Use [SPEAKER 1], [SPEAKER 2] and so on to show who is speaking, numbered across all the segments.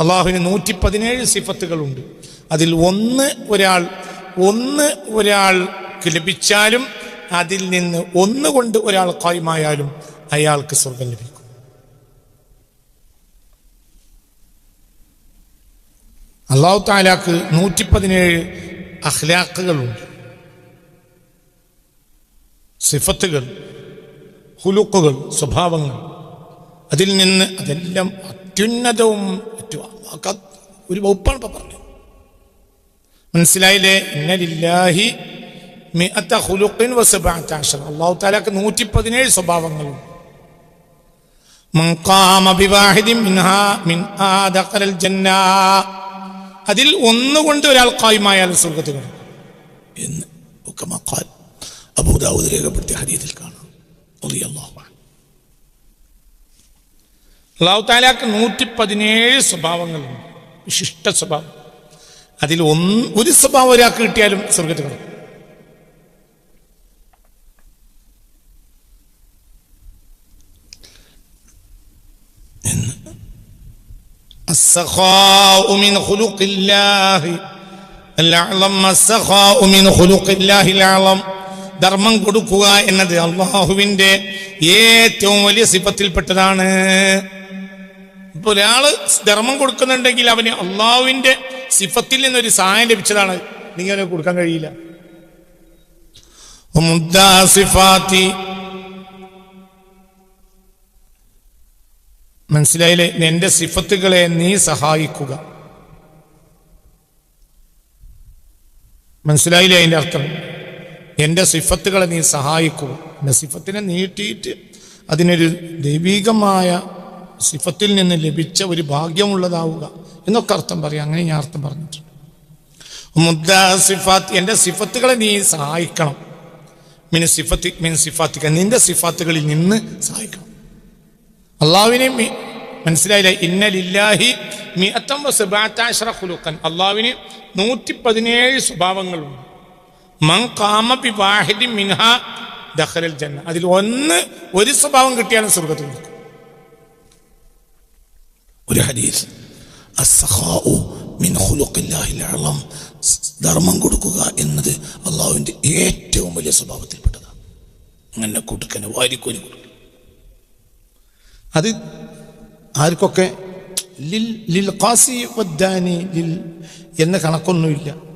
[SPEAKER 1] അള്ളാഹുവിന് നൂറ്റി പതിനേഴ് സിഫത്തുകളുണ്ട്. അതിൽ ഒന്ന് ഒരാൾ ഒന്ന് ഒരാൾക്ക് ലഭിച്ചാലും അതിൽ നിന്ന് ഒന്ന് കൊണ്ട് ഒരാൾ കായ്മായാലും അയാൾക്ക് സ്വർഗം ലഭിക്കും. അള്ളാഹു താലാക്ക് നൂറ്റി പതിനേഴ് അഖ്ലാഖുകളുണ്ട്. സിഫത്തുകൾ ഹുലുക്കുകൾ സ്വഭാവങ്ങൾ. അതിൽ നിന്ന് അതെല്ലാം അത്യുന്നതവും ഏറ്റവും ഒരു വകുപ്പാണ് ഇപ്പൊ പറഞ്ഞത്. മനസ്സിലായില്ലേ? ഇന്നലില്ലാഹി മിഅത്ത ഖുലുഖിൻ വസബഅത അശറ അല്ലാഹു തആലക്ക് 117 സ്വഭാവങ്ങളുണ്ട് മൻ ഖാമ ബിവാഹിദിൻ മിൻഹാ മിൻ ആദഖലൽ ജന്ന. അതിൽ ഒന്നുകൊണ്ട് ഒരാൾ ഖായിമായാൽ സ്വർഗത്തിൽ എന്ന് അബൂദാവൂദ് രേഖപ്പെടുത്തിയ ഹദീസിൽ കാണാം റളിയല്ലാഹു അൻഹു അള്ളാഹു താലാക്ക് നൂറ്റി പതിനേഴ് സ്വഭാവങ്ങളുണ്ട് വിശിഷ്ട സ്വഭാവം അതിൽ ഒന്ന് ഒരു സ്വഭാവം ഒരാൾക്ക് കിട്ടിയാലും സ്വർഗത്തിൽ കിടക്കും എന്ന്. السخاء من خلق الله الأعظم السخاء من خلق الله الأعظم ധർമ്മം കൊടുക്കുക എന്നത് അള്ളാഹുവിന്റെ ഏറ്റവും വലിയ സിപത്തിൽപ്പെട്ടതാണ് ഇപ്പൊ ഒരാൾ ധർമ്മം കൊടുക്കുന്നുണ്ടെങ്കിൽ അവന് അള്ളാഹുവിന്റെ സിഫത്തിൽ നിന്നൊരു സഹായം ലഭിച്ചതാണ്. നിങ്ങൾ അവന് കൊടുക്കാൻ കഴിയില്ല. മനസ്സിലായില്ലേ? എന്റെ സിഫത്തുകളെ നീ സഹായിക്കുക. മനസ്സിലായില്ലേ അതിന്റെ അർത്ഥം? എന്റെ സിഫത്തുകളെ നീ സഹായിക്കൂ. എന്റെ സിഫത്തിനെ നീട്ടിയിട്ട് അതിനൊരു ദൈവീകമായ സിഫത്തിൽ നിന്ന് ലഭിച്ച ഒരു ഭാഗ്യമുള്ളതാവുക എന്നൊക്കെ അർത്ഥം പറയാം. അങ്ങനെ ഞാൻ അർത്ഥം പറഞ്ഞിട്ടുണ്ട്. മുദ്ദ സിഫാത്ത് എന്റെ സിഫത്തുകളെ നീ സഹായിക്കണം. മിൻ സിഫത്തി മിൻ സിഫാത്തിക്ക നിന്റെ സിഫാത്തുകളിൽ നിന്ന് സഹായിക്കണം. അള്ളാവിനെ മനസ്സിലായില്ല? ഇന്നലില്ലാഹി മിഅത്തം വസബഅത്താശറ കുലുക്കൻ അള്ളാവിന് നൂറ്റി പതിനേഴ് സ്വഭാവങ്ങളുണ്ട്. മൻ ഖാമ മിൻഹ ദഹലൽ ജന്ന. അതിൽ ഒന്ന് ഒരു സ്വഭാവം കിട്ടിയാലും സ്വർഗത്തിൽ നിൽക്കും. ഒരു ഹദീസ്. മിൻ അഅളം ധർമ്മം കൊടുക്കുക എന്നത് അള്ളാഹുവിന്റെ ഏറ്റവും വലിയ സ്വഭാവത്തിൽപ്പെട്ടതാണ്. അങ്ങനെ കൊടുക്കനെ വാരിക്കോരി കൊടുക്കും. അത് ആർക്കൊക്കെ ലിൽ ലിൽ ഖാസി വദ്ദാനി ലിൽ എന്ന കണക്കൊന്നുമില്ല.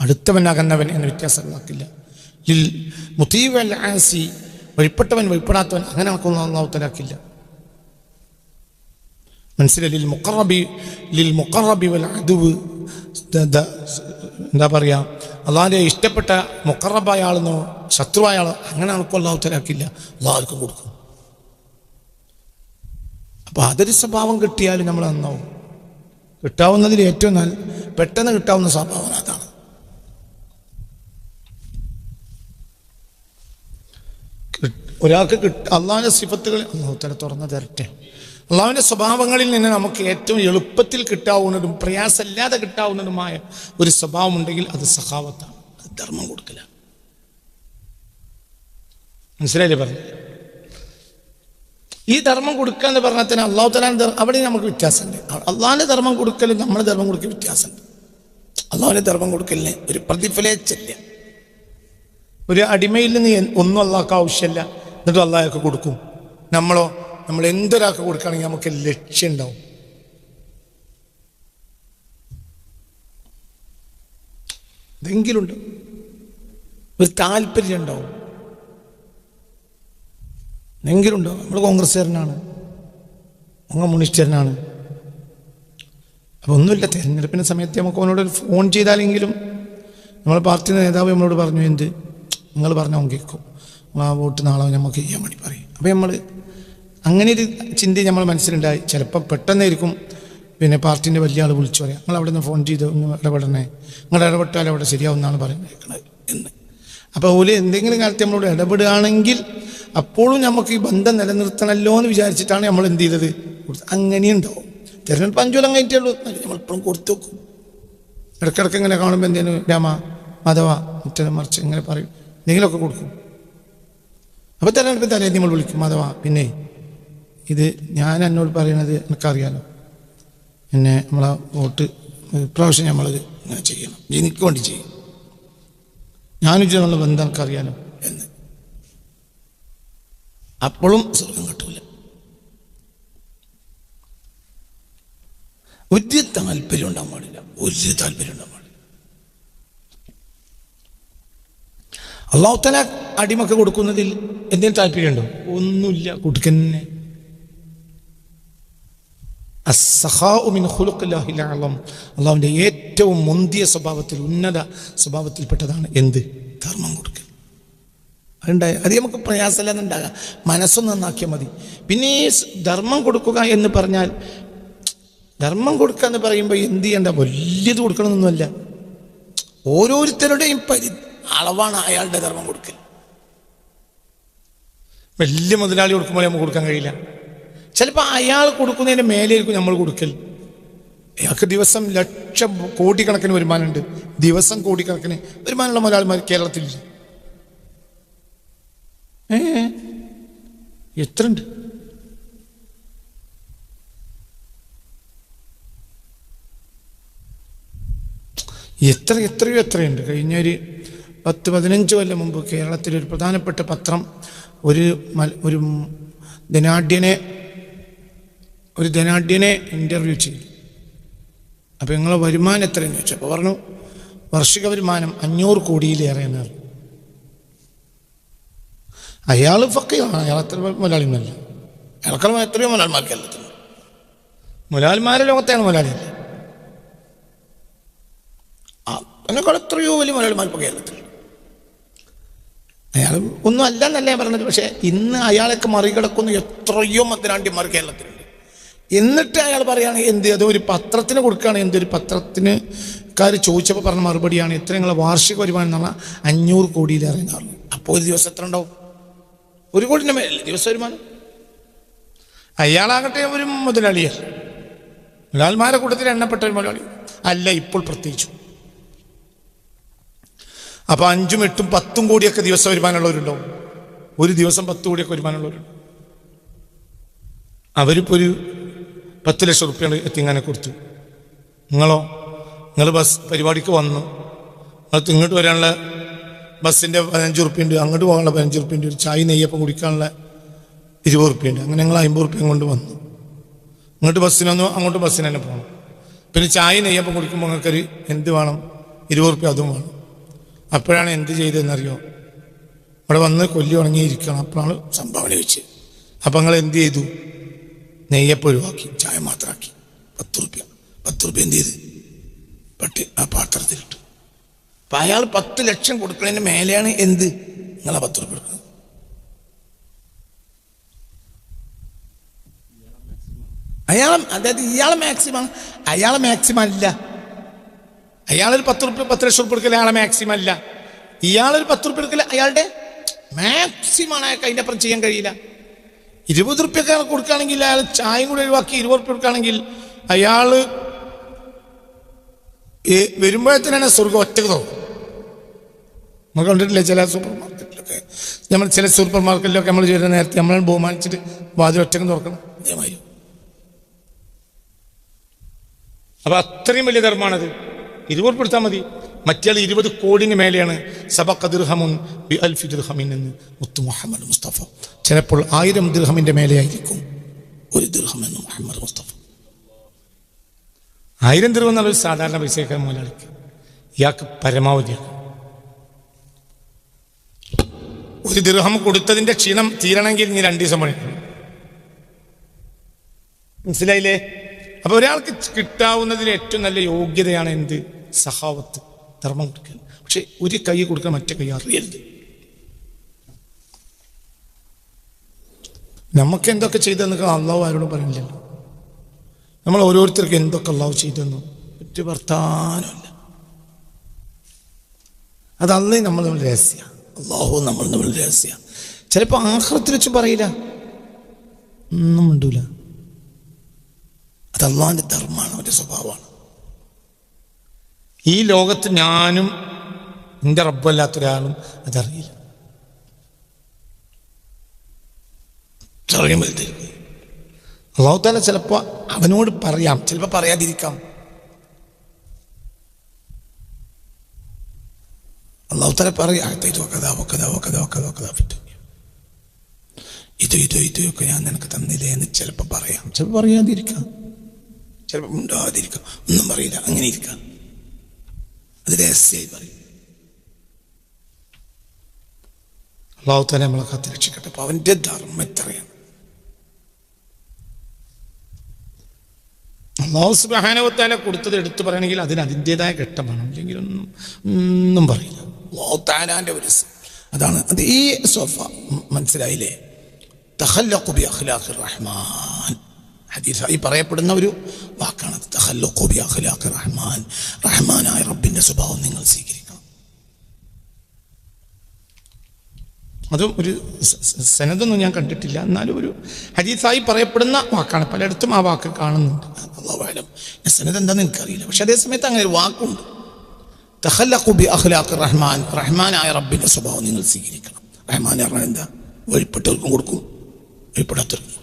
[SPEAKER 1] അടുത്തവൻ അകന്നവൻ എന്ന വ്യത്യാസങ്ങളാക്കില്ല ലിൽ മുത്തീവൽ ആസി വഴിപ്പെട്ടവൻ വഴിപ്പെടാത്തവൻ അങ്ങനെ ആക്കുന്ന അള്ളാഹുത്തലാക്കില്ല മനസ്സിലായി ലിൽ മുക്കറബി ലിൽ മുക്കറബി വൽ അതുവ് എന്താ പറയുക അള്ളാഹിന്റെ ഇഷ്ടപ്പെട്ട മുക്കറബായ ആളെന്നോ ശത്രുവായ ആളോ അങ്ങനെ ആൾക്കും അള്ളാഹുത്തലാക്കില്ല അള്ളാഹുക്കും കൊടുക്കും. അപ്പൊ അതൊരു സ്വഭാവം കിട്ടിയാൽ നമ്മൾ നന്നാവും. കിട്ടാവുന്നതിൽ ഏറ്റവും നല്ല പെട്ടെന്ന് കിട്ടാവുന്ന സ്വഭാവം അതാണ്. ഒരാൾക്ക് കിട്ട അള്ളാഹിന്റെ സിഫത്തുകൾ അള്ളാഹു തല തുറന്നു തരട്ടെ. അള്ളാഹുവിന്റെ സ്വഭാവങ്ങളിൽ നിന്ന് നമുക്ക് ഏറ്റവും എളുപ്പത്തിൽ കിട്ടാവുന്നതും പ്രയാസമില്ലാതെ കിട്ടാവുന്നതുമായ ഒരു സ്വഭാവം ഉണ്ടെങ്കിൽ അത് സഹാവത്താണ്. അത് ധർമ്മം കൊടുക്കല മനസ്സിലായില്ലേ പറഞ്ഞു? ഈ ധർമ്മം കൊടുക്കുക എന്ന് പറഞ്ഞാൽ തന്നെ അള്ളാഹു തലാൻ അവിടെ നമുക്ക് വ്യത്യാസമുണ്ട്. അള്ളാഹിന്റെ ധർമ്മം കൊടുക്കലും നമ്മുടെ ധർമ്മം കൊടുക്കൽ വ്യത്യാസമുണ്ട്. അള്ളാഹുവിന്റെ ധർമ്മം കൊടുക്കലിന് ഒരു പ്രതിഫലേച്ചല്ല ഒരു അടിമയിൽ നിന്ന് ഒന്നും അള്ളാഹ്ക്ക് ആവശ്യമില്ല. എന്നിട്ട് അള്ളാഹൊക്കെ കൊടുക്കും. നമ്മളോ നമ്മൾ എന്തൊരാൾക്ക് കൊടുക്കുകയാണെങ്കിൽ നമുക്ക് ലക്ഷ്യം ഉണ്ടാവും. ഇതെങ്കിലും ഉണ്ട് ഒരു താല്പര്യം ഉണ്ടാവും. എങ്കിലും ഉണ്ടോ നമ്മൾ കോൺഗ്രസ്സുകാരനാണ്. അങ്ങ് കമ്മ്യൂണിസ്റ്റുകാരനാണ് അപ്പോൾ ഒന്നുമില്ല തിരഞ്ഞെടുപ്പിന്റെ സമയത്ത് നമുക്ക് അവനോട് ഫോൺ ചെയ്താലെങ്കിലും നമ്മളെ പാർട്ടി നേതാവ് നമ്മളോട് പറഞ്ഞു എന്ത്? നിങ്ങൾ പറഞ്ഞു അവൻ കേൾക്കും. ആ വോട്ട് നാളെ നമുക്ക് ചെയ്യാൻ വേണ്ടി പറയും. അപ്പോൾ നമ്മൾ അങ്ങനെ ഒരു ചിന്ത നമ്മൾ മനസ്സിലുണ്ടായി. ചിലപ്പോൾ പെട്ടെന്നായിരിക്കും പിന്നെ പാർട്ടീന്റെ വലിയ ആൾ വിളിച്ചു പറയാം നിങ്ങൾ അവിടെ നിന്ന് ഫോൺ ചെയ്ത് ഒന്ന് ഇടപെടണേ. നിങ്ങൾ ഇടപെട്ടാൽ അവിടെ ശരിയാവുന്നതാണ് പറയുന്നത് എന്ന്. അപ്പോൾ ഓൽ എന്തെങ്കിലും കാലത്ത് നമ്മളോട് ഇടപെടുകയാണെങ്കിൽ അപ്പോഴും നമുക്ക് ഈ ബന്ധം നിലനിർത്തണമല്ലോ എന്ന് വിചാരിച്ചിട്ടാണ് നമ്മൾ എന്ത് ചെയ്തത്. അങ്ങനെയുണ്ടാവും തിരഞ്ഞെടുപ്പ് അഞ്ചു കൊല്ലം കഴിഞ്ഞിട്ടുള്ളൂ നമ്മൾ ഇപ്പോഴും കൊടുത്തു വെക്കും. ഇടയ്ക്കിടയ്ക്ക് ഇങ്ങനെ കാണുമ്പോൾ എന്തേലും രാമ മാധവ മറ്റേ മറിച്ച് ഇങ്ങനെ പറയും. എന്തെങ്കിലുമൊക്കെ കൊടുക്കും. അപ്പോൾ തെരഞ്ഞെടുപ്പ് തലേ നമ്മൾ വിളിക്കും. അഥവാ പിന്നെ ഇത് ഞാൻ എന്നോട് പറയണത് എനിക്കറിയാലോ. എന്നെ നമ്മളെ വോട്ട് പ്രാവശ്യം നമ്മളത് ഇങ്ങനെ ചെയ്യണം. എനിക്ക് വേണ്ടി ചെയ്യും. ഞാനും ഇതിനുള്ള ബന്ധം എനിക്കറിയാലോ എന്ന്. അപ്പോഴും സ്വർഗം കിട്ടൂല. ഒരു താല്പര്യം ഉണ്ടാകാൻ പാടില്ല. ഒരു താല്പര്യം ഉണ്ടാകാൻ പാടില്ല. അള്ളാഹുത്തല അടിമക്ക് കൊടുക്കുന്നതിൽ എന്തെങ്കിലും താല്പര്യമുണ്ടോ? ഒന്നുമില്ല. കൊടുക്കന്നെ. അള്ളാഹുവിന്റെ ഏറ്റവും മുന്തിയ സ്വഭാവത്തിൽ ഉന്നത സ്വഭാവത്തിൽപ്പെട്ടതാണ് എന്ത്? ധർമ്മം കൊടുക്കൽ. അതുണ്ടായ അത് നമുക്ക് പ്രയാസമില്ലെന്നുണ്ടാകാം മനസ്സൊന്ന് നന്നാക്കിയാൽ മതി. പിന്നെ ഈ ധർമ്മം കൊടുക്കുക എന്ന് പറഞ്ഞാൽ ധർമ്മം കൊടുക്കുക എന്ന് പറയുമ്പോൾ എന്ത് ചെയ്യണ്ട? വലിയത് കൊടുക്കണമെന്നൊന്നുമല്ല ഓരോരുത്തരുടെയും പരി അളവാണ് അയാളുടെ ധർമ്മം കൊടുക്കൽ. വലിയ മുതലാളി കൊടുക്കുമ്പോൾ നമുക്ക് കൊടുക്കാൻ കഴിയില്ല. ചിലപ്പോൾ അയാൾ കൊടുക്കുന്നതിന്റെ മേലെയായിരിക്കും നമ്മൾ കൊടുക്കൽ. അയാൾക്ക് ദിവസം ലക്ഷം കോടിക്കണക്കിന് വരുമാനമുണ്ട്. ദിവസം കോടിക്കണക്കിന് വരുമാനമുള്ള മുതലാളിമാർ കേരളത്തിലില്ല ഏ? ഉണ്ട് എത്ര എത്രയോ എത്രയുണ്ട്? കഴിഞ്ഞ ഒരു പത്ത് പതിനഞ്ച് കൊല്ലം മുമ്പ് കേരളത്തിലെ ഒരു പ്രധാനപ്പെട്ട പത്രം ഒരു ഒരു ധനാഢ്യനെ ഒരു ധനാഢ്യനെ ഇന്റർവ്യൂ ചെയ്തു. അപ്പോൾ നിങ്ങളെ വരുമാനം എത്രയെന്ന് ചോദിച്ചു. അപ്പോൾ പറഞ്ഞു വാർഷിക വരുമാനം അഞ്ഞൂറ് കോടിയിലേറെ എന്ന് അയാൾ ഫക്കയാണ് അയാൾ അത്ര മുലാളിമല്ല. അയാൾക്കാൾ എത്രയോ മുതലാളിമാർ കേരളത്തിൽ. മുതലാളിമാരെ ലോകത്തെയാണ് മുതലാളിയല്ല അതിനേക്കാൾ എത്രയോ വലിയ മുലാളിമാർ ഇപ്പോൾ കേരളത്തിലുണ്ട് അയാൾ ഒന്നും അല്ല എന്നല്ല പറഞ്ഞത്. പക്ഷേ ഇന്ന് അയാൾക്ക് മറികടക്കുന്ന എത്രയോ മദ്രാണ്ടിമാർ കേരളത്തിലുണ്ട്. എന്നിട്ട് അയാൾ പറയുകയാണ് എന്ത് അത് ഒരു പത്രത്തിന് കൊടുക്കുകയാണ് എന്തൊരു പത്രത്തിന്? കാർ ചോദിച്ചപ്പോൾ പറഞ്ഞ മറുപടിയാണ് ഇത്ര നിങ്ങളെ വാർഷിക വരുമാനം എന്ന് പറഞ്ഞാൽ അഞ്ഞൂറ് എന്ന് പറഞ്ഞു അപ്പോൾ ഒരു ദിവസം എത്ര ഉണ്ടാവും? ഒരു കോടിന്റെ മേലല്ലേ ദിവസ വരുമാനം. അയാളാകട്ടെ ഒരു മുതലാളിയല്ല മുതലാളിമാരെ കൂട്ടത്തിൽ എണ്ണപ്പെട്ട ഒരു മുതലാളി. അല്ല ഇപ്പോൾ പ്രത്യേകിച്ചു. അപ്പൊ അഞ്ചും എട്ടും പത്തും കോടിയൊക്കെ ദിവസം വരുമാനമുള്ളവരുണ്ടാവും ഒരു ദിവസം പത്ത് കോടിയൊക്കെ വരുമാനമുള്ളവരുണ്ട് അവരിപ്പോ ഒരു പത്ത് ലക്ഷം റുപ്യ തിങ്ങാനെ കൊടുത്തു. നിങ്ങളോ? നിങ്ങൾ ബസ് പരിപാടിക്ക് വന്നു. അത് ഇങ്ങോട്ട് വരാനുള്ള ബസ്സിന്റെ പതിനഞ്ച് റുപ്യുണ്ട് അങ്ങോട്ട് പോകാനുള്ള പതിനഞ്ച് റുപ്യുണ്ട് ഒരു ചായ നെയ്യപ്പം കുടിക്കാനുള്ള ഇരുപത് റുപ്യുണ്ട് അങ്ങനെ ഞങ്ങൾ അമ്പത് റുപ്യം കൊണ്ട് വന്നു. ഇങ്ങോട്ട് ബസ്സിനൊന്നും അങ്ങോട്ട് ബസ്സിന് തന്നെ പോകണം. പിന്നെ ചായ നെയ്യപ്പം കുടിക്കുമ്പോൾ നിങ്ങൾക്കൊരു എന്ത് വേണം? ഇരുപത് റുപ്യ അതും വേണം. അപ്പോഴാണ് എന്ത് ചെയ്തതെന്നറിയോ? അവിടെ വന്ന് കൊല്ലി ഉണങ്ങിയിരിക്കണം അപ്പോഴാണ് സംഭാവന വെച്ച് അപ്പം നിങ്ങൾ എന്ത് ചെയ്തു? നെയ്യപ്പം ഒഴിവാക്കി ചായ മാത്രമാക്കി. പത്ത് റുപ്യ പത്ത് റുപ്യ എന്ത് ചെയ്ത്? പട്ടി ആ പാത്രത്തിലിട്ടു. അപ്പം അയാൾ പത്ത് ലക്ഷം കൊടുക്കുന്നതിന് മേലെയാണ് എന്ത്? നിങ്ങളെ പത്ത് റുപ്യ കൊടുക്കുന്നത്. അയാൾ അതായത് ഇയാളെ മാക്സിമം അയാളെ മാക്സിമം അല്ല. അയാളൊരു പത്ത് റുപ്യ പത്ത് ലക്ഷം റുപ്യ എടുക്കൽ അയാളെ മാക്സിമം അല്ല. ഇയാളൊരു പത്ത് റുപ്യ എടുക്കൽ അയാളുടെ മാക്സിമം ആണ് അയാൾക്ക് അതിന്റെ അപ്പുറം ചെയ്യാൻ കഴിയില്ല. ഇരുപത് റുപ്യൊക്കെ കൊടുക്കുകയാണെങ്കിൽ അയാൾ ചായയും കൂടി ഒഴിവാക്കി ഇരുപത് റുപ്യ കൊടുക്കുകയാണെങ്കിൽ അയാൾ വരുമ്പോഴത്തേനാണ് സ്വർഗം ഒറ്റയ്ക്ക് തോന്നും നമ്മൾ കണ്ടിട്ടില്ലേ ചില സൂപ്പർ മാർക്കറ്റിലൊക്കെ നമ്മൾ ചില സൂപ്പർ മാർക്കറ്റിലൊക്കെ നമ്മൾ ചെയ്യുന്ന നേരത്തെ നമ്മൾ ബഹുമാനിച്ചിട്ട് വാതിൽ ഒറ്റയ്ക്ക് തുറക്കണം. അപ്പൊ അത്രയും വലിയ ധർമ്മമാണത്. ഇരുപത് കൊടുത്താൽ മതി. മറ്റേ ഇരുപത് കോടിന് മേലെയാണ്. സബക്ക ദിർഹമുൻ ബി അൽഫി ദിർഹമിൻ എന്ന് മുത്തു മുഹമ്മദ് മുസ്തഫ. ചിലപ്പോൾ ആയിരം ദിർഹമിന്റെ മേലെയായിരിക്കും ഒരു ദിർഹം എന്ന് മുഹമ്മദ് മുസ്തഫ. ആയിരം ദിർഹം എന്നുള്ള ഒരു സാധാരണ പൈസയൊക്കെ മുതലാളിക്ക് ഇയാൾക്ക് പരമാവധിയാണ്. ഒരു ദിർഹം കൊടുത്തതിന്റെ ക്ഷീണം തീരണമെങ്കിൽ ഇനി രണ്ടു ദിവസം പണിക്കണം മനസ്സിലായില്ലേ? അപ്പൊ ഒരാൾക്ക് കിട്ടാവുന്നതിൽ ഏറ്റവും നല്ല യോഗ്യതയാണ് എന്ത്? സഹാവത്ത് ധർമ്മം കൊടുക്കുക. പക്ഷെ ഒരു കൈ കൊടുക്കാൻ മറ്റേ കൈ അറിയരുത്. നമുക്ക് എന്തൊക്കെ ചെയ്തെന്നൊക്കെ അള്ളാഹു ആരോടും പറയുന്നില്ലല്ലോ നമ്മൾ ഓരോരുത്തർക്കും എന്തൊക്കെ അള്ളാഹു ചെയ്തെന്നു? ഒറ്റ വർത്താനമില്ല അത് നമ്മൾ നമ്മൾ രഹസ്യ. അള്ളാഹു നമ്മൾ നമ്മൾ രഹസ്യ. ചിലപ്പോൾ ആഹ്റത്തിൽ വെച്ച് പറയില്ല. ഒന്നും മിണ്ടൂല. അത് അള്ളാഹിന്റെ ധർമ്മമാണ് അവന്റെ സ്വഭാവമാണ്. ഈ ലോകത്ത് ഞാനും എന്റെ റബ്ബല്ലാത്ത ഒരാളും അതറിയില്ല. ഇത്രയും വലുതായിരിക്കും അള്ളാഹു താല ചിലപ്പോൾ അവനോട് പറയാം. ചിലപ്പോൾ പറയാതിരിക്കാം. അള്ളാഹു താല പറയാം ഇത് കഥ പറ്റും ഇത് ഇത് ഇതൊക്കെ ഞാൻ നിനക്ക് തന്നില്ലേ എന്ന് ചിലപ്പോൾ പറയാം. ചിലപ്പോൾ പറയാതിരിക്കാം. ചിലപ്പോൾ ഉണ്ടാകാതിരിക്കാം ഒന്നും പറയില്ല. അങ്ങനെ ഇരിക്കാം. അത് രഹസ്യമായി പറയും. അള്ളാഹു തന്നെ നമ്മളെ കാത്ത് രക്ഷിക്കട്ടെ. അപ്പൊ അവന്റെ ധർമ്മം എത്രയാണ്? അള്ളാഹു സുബാനവത്താലെ കൊടുത്തത് എടുത്തു പറയണമെങ്കിൽ അതിന് അതിന്റെതായ ഘട്ടമാണ് അല്ലെങ്കിൽ ഒന്നും ഒന്നും പറയില്ല. അള്ളാഹു ഒരു അതാണ്. അത് ഈ സോഫ മനസ്സിലായില്ലേ? തഹല്ലഖു ബി അഖ്ലാഖിർ റഹ്മാൻ. ഹദീസായി പറയപ്പെടുന്ന ഒരു വാക്കാണ്. റഹ്മാൻ. റഹ്മാനായ റബ്ബിന്റെ സ്വഭാവം നിങ്ങൾ സ്വീകരിക്കണം. അതും ഒരു സനതൊന്നും ഞാൻ കണ്ടിട്ടില്ല. എന്നാലും ഒരു ഹദീസായി പറയപ്പെടുന്ന വാക്കാണ്. പലയിടത്തും ആ വാക്ക് കാണുന്നുണ്ട്. അള്ളാഹുലം സനത് എന്താണെന്ന് എനിക്കറിയില്ല. പക്ഷെ അതേ സമയത്ത് അങ്ങനെ ഒരു വാക്കുണ്ട്. തഹല്ലഖു ബി അഖ്ലാഖിർ റഹ്മാൻ. റഹ്മാനായ റബ്ബിന്റെ സ്വഭാവം നിങ്ങൾ സ്വീകരിക്കണം. റഹ്മാൻ എന്താ? വഴിപ്പെട്ടവർക്കും കൊടുക്കും. വഴിപ്പെടാത്തവർക്കും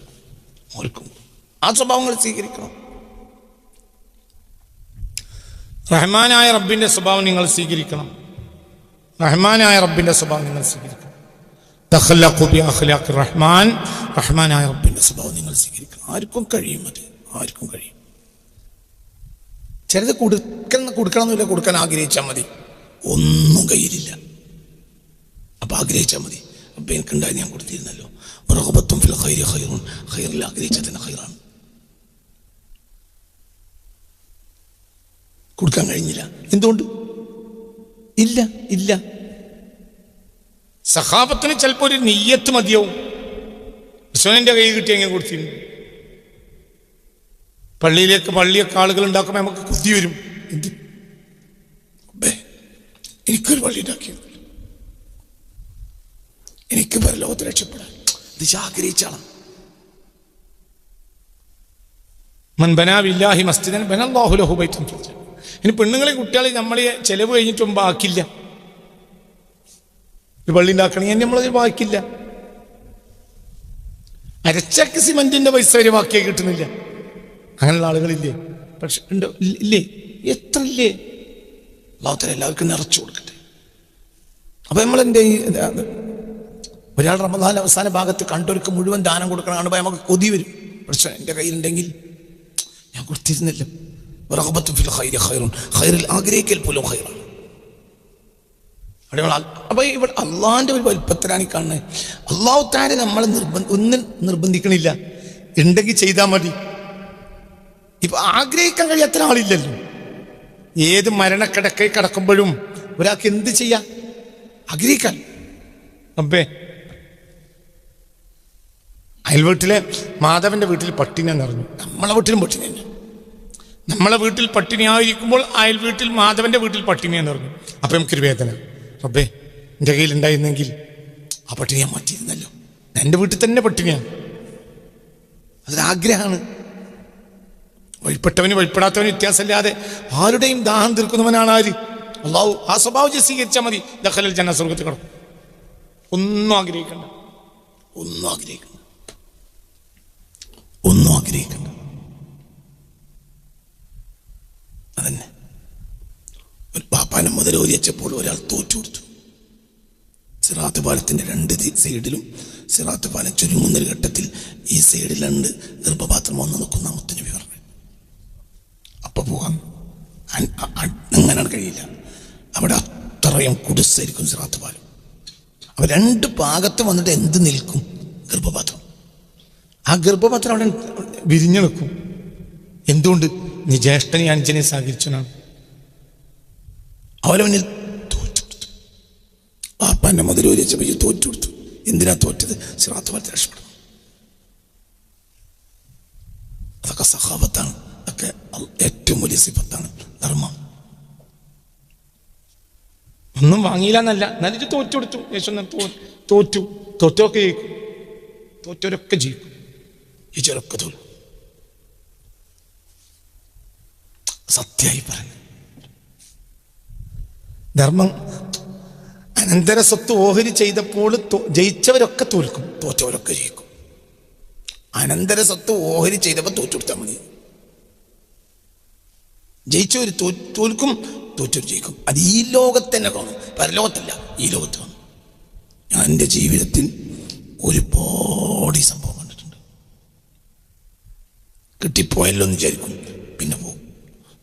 [SPEAKER 1] ഓർക്കും ആ സ്വഭാവങ്ങൾ സ്വീകരിക്കണം. റഹ്മാനായ റബ്ബിന്റെ സ്വഭാവം നിങ്ങൾ സ്വീകരിക്കണം. റഹ്മാനായ റബ്ബിന്റെ സ്വഭാവം നിങ്ങൾ സ്വീകരിക്കണം. റഹ്മാൻ. റഹ്മാനായ റബ്ബിന്റെ സ്വഭാവം നിങ്ങൾ സ്വീകരിക്കണം. ആർക്കും കഴിയും അത്. ആർക്കും കഴിയും. ചിലത് കൊടുക്കണം കൊടുക്കണമെന്നില്ല കൊടുക്കാൻ ആഗ്രഹിച്ചാൽ മതി. ഒന്നും കയ്യിലില്ല. അപ്പൊ ആഗ്രഹിച്ചാൽ മതി. അപ്പൊ എനിക്കുണ്ടായി ഞാൻ കൊടുത്തിരുന്നല്ലോ. റഹബത്തും ഫിൽ ഖൈരി ഖൈറുൻ. ഖൈറിൽ ആഗ്രഹിച്ചാൽ തന്നെ ഖൈറാണ്. കൊടുക്കാൻ കഴിഞ്ഞില്ല. എന്തുകൊണ്ട്? ഇല്ല ഇല്ല. സഹാബത്തിന് ചിലപ്പോൾ ഒരു നെയ്യത്ത് മതിയാവും. കൃഷ്ണന്റെ കൈ കിട്ടി എങ്ങനെ കൊടുത്തിരുന്നു പള്ളിയിലേക്ക് പള്ളിയൊക്കെ ആളുകൾ ഉണ്ടാക്കുമ്പോൾ നമുക്ക് കുത്തി വരും. എന്ത്? എനിക്കൊരു പള്ളി ഉണ്ടാക്കിയത് എനിക്ക് പരലോകത്ത് രക്ഷപ്പെടാൻ. ഇത് ആഗ്രഹിച്ചാണ് മൻ ബനാവില്ലാഹി മസ്ജിദൻ ബനല്ലാഹു ലഹു ചോദിച്ചു. ഇനി പെണ്ണുങ്ങളെ കുട്ടികളെ നമ്മളെ ചെലവ് കഴിഞ്ഞിട്ടും ബാക്കില്ല ഒരു പള്ളി ഉണ്ടാക്കണമെങ്കിൽ നമ്മളത് ബാക്കില്ല അരച്ചക്ക് സിമെന്റിന്റെ പൈസ വരെ ബാക്കിയായി കിട്ടുന്നില്ല. അങ്ങനെയുള്ള ആളുകളില്ലേ? പക്ഷെ ഉണ്ടോ? ഇല്ല- എത്ര ഇല്ലേ? ലോകത്തിൽ എല്ലാവർക്കും നിറച്ചു കൊടുക്കട്ടെ. അപ്പൊ നമ്മളെന്റെ ഈ ഒരാൾ റമദാൻ അവസാന ഭാഗത്ത് കണ്ടൊരുക്ക് മുഴുവൻ ദാനം കൊടുക്കണം കാണുമ്പോൾ നമുക്ക് കൊതി വരും. പക്ഷെ എന്റെ കയ്യിലുണ്ടെങ്കിൽ ഞാൻ കൊടുത്തിരുന്നില്ല. ഖൈറിൽ ആഗ്രഹിക്കൽ പോലും ഖൈറാണ്. അപ്പൊ ഇവിടെ അള്ളാഹിന്റെ ഒരു വലിപ്പത്തിലാണ് ഈ കാണുന്നത് അള്ളാഹു താരെ നമ്മളെ നിർബന്ധ ഒന്നും നിർബന്ധിക്കണില്ല. ഉണ്ടെങ്കിൽ ചെയ്താൽ മതി. ഇപ്പൊ ആഗ്രഹിക്കാൻ കഴിയാത്ത ആളില്ലല്ലോ. ഏത് മരണക്കിടക്കെ കിടക്കുമ്പോഴും ഒരാൾക്ക് എന്ത് ചെയ്യാം? ആഗ്രഹിക്കാൻ. അമ്പേ അയൽവീട്ടിലെ മാധവന്റെ വീട്ടിൽ പട്ടിണി നിറഞ്ഞു. നമ്മളെ വീട്ടിലും പട്ടിണി തന്നെ. നമ്മളെ വീട്ടിൽ പട്ടിണിയായിരിക്കുമ്പോൾ അയൽ വീട്ടിൽ മാധവന്റെ വീട്ടിൽ പട്ടിണി പറഞ്ഞു. അപ്പൊ നമുക്കൊരു വേദന. റബ്ബേ എന്റെ കയ്യിലുണ്ടായിരുന്നെങ്കിൽ ആ പട്ടിണി ഞാൻ മാറ്റിയിരുന്നല്ലോ. എന്റെ വീട്ടിൽ തന്നെ പട്ടിണിയാണ്. അതൊരാഗ്രഹമാണ് വഴിപ്പെട്ടവന് വഴിപ്പെടാത്തവന് വ്യത്യാസമില്ലാതെ ആരുടെയും ദാഹം തീർക്കുന്നവനാണ് ആര്? അള്ളാഹു. ആ സ്വഭാവം സ്വീകരിച്ചാൽ മതി. ദഖലൽ ജന സ്വർഗത്തിൽ കിടക്കും. ഒന്നും ആഗ്രഹിക്കണ്ട. ഒന്നും ആഗ്രഹിക്കണ്ട. ഒന്നും ആഗ്രഹിക്കണ്ട. അതന്നെ. ഒരു പാപ്പാനെ മുതൽ ഓരിയച്ചപ്പോൾ ഒരാൾ തോറ്റു കൊടുത്തു. സിറാത്ത് പാലത്തിന്റെ രണ്ട് സൈഡിലും സിറാത്ത് പാലം ചുരുങ്ങുന്നൊരു ഘട്ടത്തിൽ ഈ സൈഡിൽ രണ്ട് ഗർഭപാത്രം വന്ന് നിൽക്കുന്ന മുത്തിന് പറഞ്ഞു. അപ്പൊ പോകാം. അങ്ങനെയാണ് കഴിയില്ല. അവിടെ അത്രയും കുടിസായിരിക്കും സിറാത്ത് പാലം. അപ്പൊ രണ്ട് ഭാഗത്ത് വന്നിട്ട് എന്ത് നിൽക്കും? ഗർഭപാത്രം. ആ ഗർഭപാത്രം അവിടെ വിരിഞ്ഞു നിൽക്കും. എന്തുകൊണ്ട്? നീ ജ്യേഷ്ഠനെ അഞ്ചനെ സഹകരിച്ചനാണ് അവരവനിൽ തോറ്റുകൊടുത്തു തോറ്റു കൊടുത്തു. പാപ്പാന്റെ മുതൽ ഒരു തോറ്റുകൊടുത്തു തോറ്റു കൊടുത്തു. എന്തിനാ തോറ്റത്? സിറാത്ത് രക്ഷപ്പെടുന്നു അതൊക്കെ സഹാബത്താണ്. അതൊക്കെ ഏറ്റവും വലിയ സിഫത്താണ്. ധർമ്മം. ഒന്നും വാങ്ങിയില്ല എന്നല്ല. നല്ല തോറ്റു കൊടുത്തു. യേശു തോറ്റു. തോറ്റൊക്കെ ജയിക്കും. തോറ്റവരൊക്കെ ജയിക്കും. ജയിച്ചവരൊക്കെ തോൽക്കും സത്യമായി പറഞ്ഞു. ധർമ്മം അനന്തര സ്വത്ത് ഓഹരി ചെയ്തപ്പോൾ ജയിച്ചവരൊക്കെ തോൽക്കും തോറ്റവരൊക്കെ ജയിക്കും. അനന്തര സ്വത്ത് ഓഹരി ചെയ്തപ്പോൾ തോറ്റുകൊടുത്താൽ മതി. ജയിച്ചവർ തോ തോൽക്കും തോറ്റവർ ജയിക്കും. അത് ഈ ലോകത്ത് തന്നെ കാണും. പരലോകത്തല്ല ഈ ലോകത്ത് കാണും. ഞാൻ എന്റെ ജീവിതത്തിൽ ഒരുപാട് സംഭവം കണ്ടിട്ടുണ്ട്. കിട്ടിപ്പോയല്ലോ എന്ന് വിചാരിക്കും. പിന്നെ പോകും.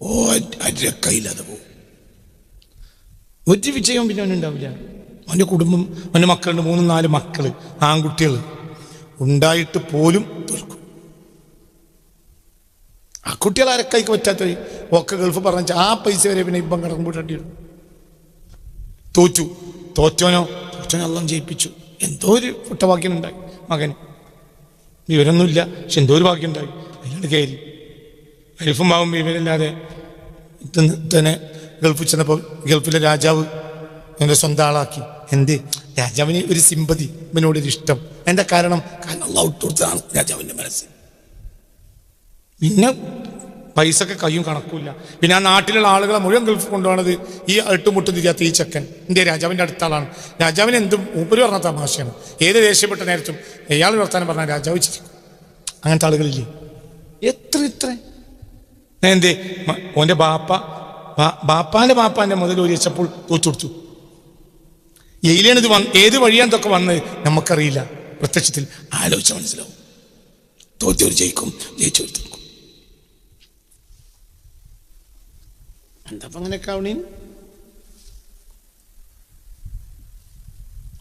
[SPEAKER 1] ഓ അരക്കയില്ലാതെ പോകും ഒരു വിജയവും പിന്നെ അവനുണ്ടാവില്ല അവന്റെ കുടുംബം അവന്റെ മക്കളുണ്ട് മൂന്ന് നാല് മക്കൾ ആൺകുട്ടികൾ ഉണ്ടായിട്ട് പോലും തോൽക്കും. ആ കുട്ടികൾ അരക്കൈക്ക് പറ്റാത്ത ഒക്കെ ഗൾഫ് പറഞ്ഞ ആ പൈസ വരെ പിന്നെ ഇപ്പം കടക്കും പോയിട്ട് തോറ്റു. തോറ്റോനോ തോറ്റോനോ എല്ലാം ജയിപ്പിച്ചു. എന്തോ ഒരു പുട്ടഭാഗ്യം ഉണ്ടായി മകന്. വിവരമൊന്നുമില്ല പക്ഷെ എന്തോ ഒരു വാക്യം ഉണ്ടായി. അതിലാണ് കയറി. ഗൾഫും ഇവരില്ലാതെ തന്നെ ഗൾഫിൽ ചെന്നപ്പോൾ ഗൾഫിലെ രാജാവ് എന്റെ സ്വന്തം ആളാക്കി. എന്ത്? രാജാവിന് ഒരു സിമ്പതി ഇവനോട് ഒരു ഇഷ്ടം. എന്താ കാരണം? കാരണം അള്ളാഹ് കൊടുത്തതാണ് രാജാവിന്റെ മനസ്സ്. പിന്നെ പൈസ ഒക്കെ കയ്യും കണക്കൂല പിന്നെ ആ നാട്ടിലുള്ള ആളുകളെ മുഴുവൻ ഗൾഫ് കൊണ്ടുപോകണത് ഈ എട്ടുമുട്ട് തിരിയാത്ത ഈ ചെക്കൻ. ഇന്ത്യ രാജാവിന്റെ അടുത്ത ആളാണ്. രാജാവിന് എന്തും മൂപ്പര് പറഞ്ഞ തമാശയാണ്. ഏത് ദേഷ്യപ്പെട്ട നേരത്തും ഇയാൾ വർത്താനം പറഞ്ഞാൽ രാജാവ് ചിരിക്കും. അങ്ങനത്തെ ആളുകളില്ലേ? എത്ര ഇത്ര എന്തേ? ഓന്റെ ഓന്റെ ബാപ്പ ബാപ്പാന്റെ ബാപ്പാന്റെ മുതൽ ഒരു വെച്ചപ്പോൾ തോറ്റുകൊടുത്തു എയിലാണ് ഇത് വന്ന് ഏത് വഴിയാണ് ഇതൊക്കെ വന്നത് നമുക്കറിയില്ല. പ്രത്യക്ഷത്തിൽ ആലോചിച്ച മനസ്സിലാവും. തോറ്റവർ ജയിക്കും ജയിച്ചവർ തോൽക്കും എന്താ അങ്ങനെയൊക്കെ ആവണേ?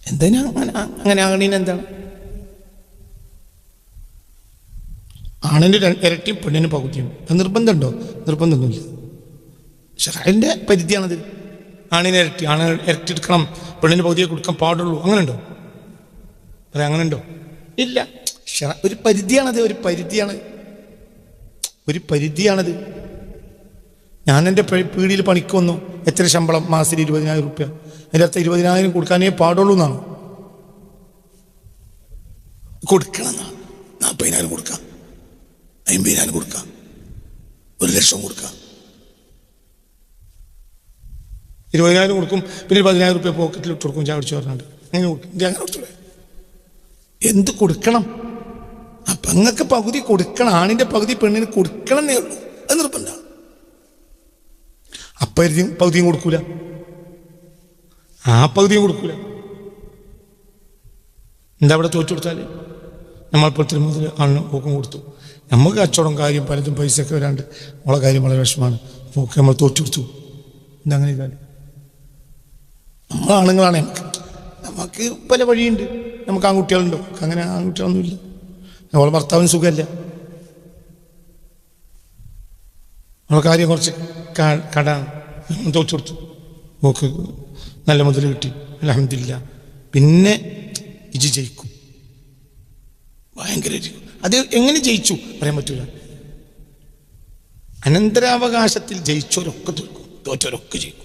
[SPEAKER 1] എന്തിനാ അങ്ങനെ അങ്ങനെ ആകണീന് ആണിന് ഇരട്ടി പെണ്ണിന് പകുതിയും. അത് നിർബന്ധമുണ്ടോ? നിർബന്ധമൊന്നുമില്ല. ഷറായിന്റെ പരിധിയാണത്. ആണിന് ഇരട്ടി ആണ് ഇരട്ടി എടുക്കണം പെണ്ണിന് പകുതിയെ കൊടുക്കാൻ പാടുള്ളൂ. അങ്ങനെ ഉണ്ടോ അതെ അങ്ങനെ ഉണ്ടോ ഇല്ല ഒരു പരിധിയാണത് ഒരു പരിധിയാണ്. ഒരു പരിധിയാണത്. ഞാൻ എന്റെ പീടിയിൽ പണിക്ക് വന്നു. എത്ര ശമ്പളം? മാസത്തിൽ ഇരുപതിനായിരം റുപ്യ. അതിന്റെ അർത്ഥം ഇരുപതിനായിരം കൊടുക്കാനേ പാടുള്ളൂ എന്നാണ്? കൊടുക്കണം എന്നാണ്. നാൽപ്പതിനായിരം കൊടുക്കാം. അമ്പതിനായിരം കൊടുക്കാം. ഒരു ലക്ഷം കൊടുക്കാം. ഇരുപതിനായിരം കൊടുക്കും. പിന്നെ പതിനായിരം റുപ്യ പോക്കറ്റിൽ ഇട്ട് കൊടുക്കും. ഞാൻ കുടിച്ച് പറഞ്ഞിട്ട് അങ്ങനെ കൊടുക്കും. അങ്ങനെ കൊടുത്തൂടെ? എന്ത് കൊടുക്കണം? ആ പെങ്ങൾക്ക് പകുതി കൊടുക്കണം. ആണിന്റെ പകുതി പെണ്ണിന് കൊടുക്കണം എന്നേ ഉള്ളൂ. അത് നിർബന്ധമാണ് അപ്പം പകുതിയും കൊടുക്കൂല. ആ പകുതിയും കൊടുക്കൂല. എന്താ അവിടെ തോറ്റു നമ്മൾ നമ്മളിപ്പോൾ തിരുമുതൽ ആളിന് ഊക്കം കൊടുത്തു. നമുക്ക് കച്ചവടം കാര്യം പലതും പൈസയൊക്കെ വരാണ്ട് നമ്മളെ കാര്യം വളരെ വിഷമാണ് ഒക്കെ നമ്മൾ തോറ്റു കൊടുത്തു. ഇതങ്ങനെ ഇതാൽ നമ്മളാണുങ്ങളാണ് നമുക്ക്. നമുക്ക് പല വഴിയുണ്ട്. നമുക്ക് ആൺകുട്ടികളുണ്ടോ. അങ്ങനെ ആൺകുട്ടികളൊന്നുമില്ല. നമ്മളെ ഭർത്താവിന് സുഖമല്ല. നമ്മളെ കാര്യം കുറച്ച് കട തോച്ചു കൊടുത്തു. ഓക്ക് നല്ല മുതൽ കിട്ടി. അലഹമില്ല പിന്നെ ഇജി ജയിക്കും. ഭയങ്കര അത് എങ്ങനെ ജയിച്ചു? പറയാൻ പറ്റൂല. അനന്തരാവകാശത്തിൽ ജയിച്ചവരൊക്കെ തോൽക്കും. തോറ്റവരൊക്കെ ജയിക്കും.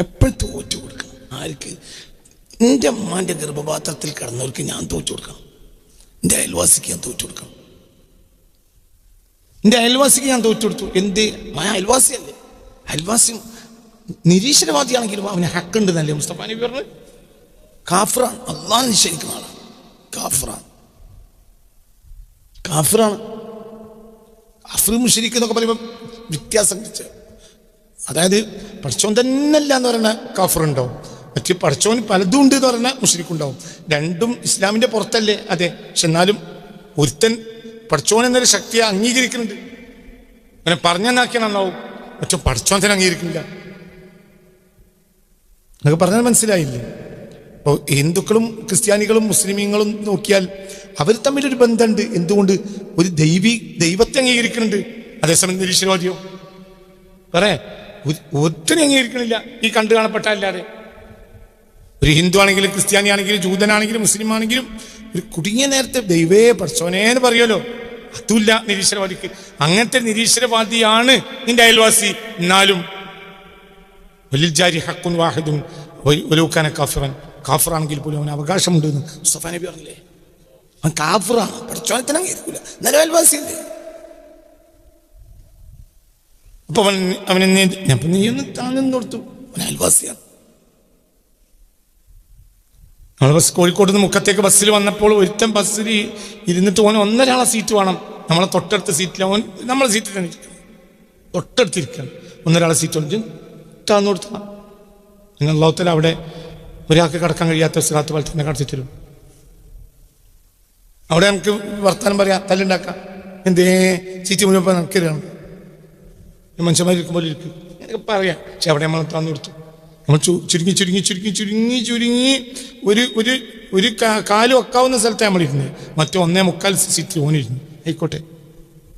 [SPEAKER 1] എപ്പോഴും തോറ്റു കൊടുക്കണം ആർക്ക്? എന്റെ അമ്മാന്റെ ഗർഭപാത്രത്തിൽ കിടന്നവർക്ക് ഞാൻ തോറ്റു കൊടുക്കണം. എന്റെ അയൽവാസിക്ക് ഞാൻ തോറ്റു കൊടുക്കണം. എന്റെ അയൽവാസിക്ക് ഞാൻ തോറ്റു കൊടുത്തു. എന്ത്? ആ അയൽവാസിയല്ലേ. അയൽവാസി നിരീശ്വരവാദിയാണെങ്കിലും അവന് ഹക്കുണ്ട് എന്നല്ലേ മുസ്തഫാനി പറഞ്ഞു കാഫറാണ്. അള്ളാഹ് നിശ്ചയിക്കുന്ന ആളാണ്. കാഫറാണ്. കാഫറാണ്. കാഫർ മുഷരിക്ക് എന്നൊക്കെ പറയുമ്പോൾ വ്യത്യാസം വെച്ച്. അതായത് പഠിച്ചോൻ തന്നെയല്ല എന്ന് പറയുന്ന കാഫറുണ്ടാവും. മറ്റ് പഠിച്ചോൻ പലതും ഉണ്ട് എന്ന് പറയുന്ന മുഷരിക്കുണ്ടാവും രണ്ടും ഇസ്ലാമിന്റെ പുറത്തല്ലേ? അതെ. പക്ഷെ എന്നാലും ഒരുത്തൻ പഠിച്ചോൻ എന്നൊരു ശക്തിയെ അംഗീകരിക്കുന്നുണ്ട്. അങ്ങനെ പറഞ്ഞെന്നാക്കിയാൽ നന്നാവും. മറ്റോ പഠിച്ചോൻ തന്നെ അംഗീകരിക്കുന്നില്ല. എന്നൊക്കെ പറഞ്ഞാൽ മനസ്സിലായില്ലേ? അപ്പോൾ ഹിന്ദുക്കളും ക്രിസ്ത്യാനികളും മുസ്ലിമീങ്ങളും നോക്കിയാൽ അവർ തമ്മിലൊരു ബന്ധമുണ്ട്. എന്തുകൊണ്ട്? ഒരു ദൈവി ദൈവത്തെ അംഗീകരിക്കുന്നുണ്ട്. അതേസമയം നിരീശ്വരവാദിയോ പറയേ ഒത്തിരി അംഗീകരിക്കണില്ല. ഈ കണ്ടു കാണപ്പെട്ട അല്ലാതെ. ഒരു ഹിന്ദു ആണെങ്കിലും ക്രിസ്ത്യാനി ആണെങ്കിലും ജൂതനാണെങ്കിലും മുസ്ലിം ആണെങ്കിലും ഒരു കുടുങ്ങിയ നേരത്തെ ദൈവേ പഠിച്ചോനേ എന്ന് പറയുമല്ലോ. അതുമില്ല നിരീശ്വരവാദിക്ക് അങ്ങനത്തെ നിരീശ്വരവാദിയാണ് നിന്റെ അയൽവാസി. എന്നാലും വലിയ ജാരി ഹക്കുൻ വാഹിദും ഒരു കാഫിറൻ. കാഫറാണെങ്കിൽ പോലും അവന് അവകാശമുണ്ട് എന്ന് മുസ്തഫ നബി പറഞ്ഞില്ലേ? അവൻ കാഫറാണ് പഠിച്ചോനെ തന്നെ അംഗീകരിക്കൂല എന്നാലും അയൽവാസിയല്ലേ അപ്പൊ അവൻ അവനെ ഞാൻ നീ ഒന്ന് താങ്ങുന്നു അവൻ അയൽവാസിയാണ്. നമ്മൾ ബസ് കോഴിക്കോട് നിന്ന് മുക്കത്തേക്ക് ബസ്സിൽ വന്നപ്പോൾ ഒരുത്തം ബസ്സിൽ ഇരുന്നിട്ട് ഓൻ ഒന്നരാളെ സീറ്റ് വേണം. നമ്മളെ തൊട്ടടുത്ത സീറ്റിൽ ഓൻ നമ്മളെ സീറ്റിൽ തന്നെ ഇരിക്കണം. തൊട്ടടുത്തിരിക്കണം ഒന്നരാളെ സീറ്റ് ഉണ്ട് താന്നു കൊടുത്താൽ നിങ്ങൾ ലോകത്തിൽ അവിടെ ഒരാൾക്ക് കടക്കാൻ കഴിയാത്ത സ്ഥലത്ത് പോലെ തന്നെ കടത്തി തരും. അവിടെ നമുക്ക് വർത്താനം പറയാം തല്ലുണ്ടാക്കാം. എന്തേ? സീറ്റ് മുഴുവൻ നമുക്കറിയണം മനുഷ്യന്മാരിക്കുമ്പോൾ ഇരിക്കും എനിക്ക് പറയാം. പക്ഷെ അവിടെ നമ്മൾ തന്നു കൊടുത്തു. നമ്മൾ ചുരുങ്ങി ചുരുങ്ങി ചുരുങ്ങി ചുരുങ്ങി ചുരുങ്ങി ഒരു ഒരു ഒരു കാലു വെക്കാവുന്ന സ്ഥലത്താണ് നമ്മളിരുന്നത് മറ്റേ ഒന്നേ മുക്കാൽ സീറ്റ് ഓനിരുന്നു ആയിക്കോട്ടെ.